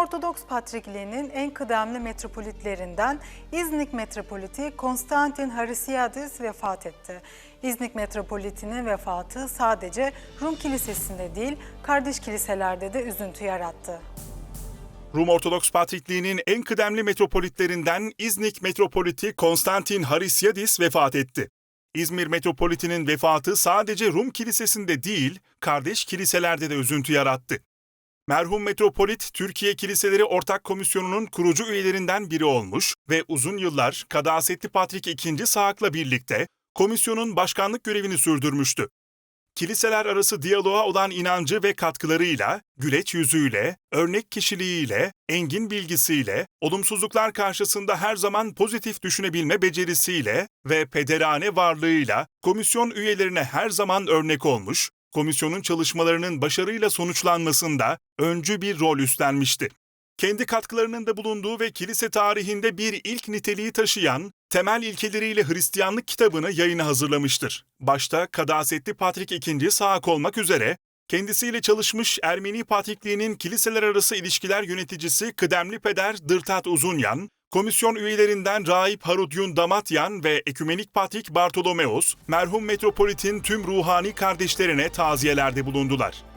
Ortodoks Patrikliği'nin en kıdemli metropolitlerinden İznik Metropoliti Konstantin Harisiadis vefat etti. İznik Metropolitinin vefatı sadece Rum Kilisesi'nde değil, kardeş kiliselerde de üzüntü yarattı. Rum Ortodoks Patrikliği'nin en kıdemli metropolitlerinden İznik Metropoliti Konstantin Harisiadis vefat etti. İzmir Metropoliti'nin vefatı sadece Rum Kilisesi'nde değil, kardeş kiliselerde de üzüntü yarattı. Merhum Metropolit, Türkiye Kiliseleri Ortak Komisyonu'nun kurucu üyelerinden biri olmuş ve uzun yıllar Kadasetli Patrik II. Saak'la birlikte komisyonun başkanlık görevini sürdürmüştü. Kiliseler arası diyaloğa olan inancı ve katkılarıyla, güleç yüzüyle, örnek kişiliğiyle, engin bilgisiyle, olumsuzluklar karşısında her zaman pozitif düşünebilme becerisiyle ve pederane varlığıyla komisyon üyelerine her zaman örnek olmuş, komisyonun çalışmalarının başarıyla sonuçlanmasında öncü bir rol üstlenmişti. Kendi katkılarının da bulunduğu ve kilise tarihinde bir ilk niteliği taşıyan temel ilkeleriyle Hristiyanlık kitabını yayına hazırlamıştır. Başta Kadasetli Patrik II. Saak olmak üzere kendisiyle çalışmış Ermeni Patrikliği'nin kiliseler arası ilişkiler yöneticisi kıdemli peder Dırtat Uzunyan, komisyon üyelerinden Rahip Harudyun Damatyan ve Ekümenik Patrik Bartolomeos, merhum metropolitin tüm ruhani kardeşlerine taziyelerde bulundular.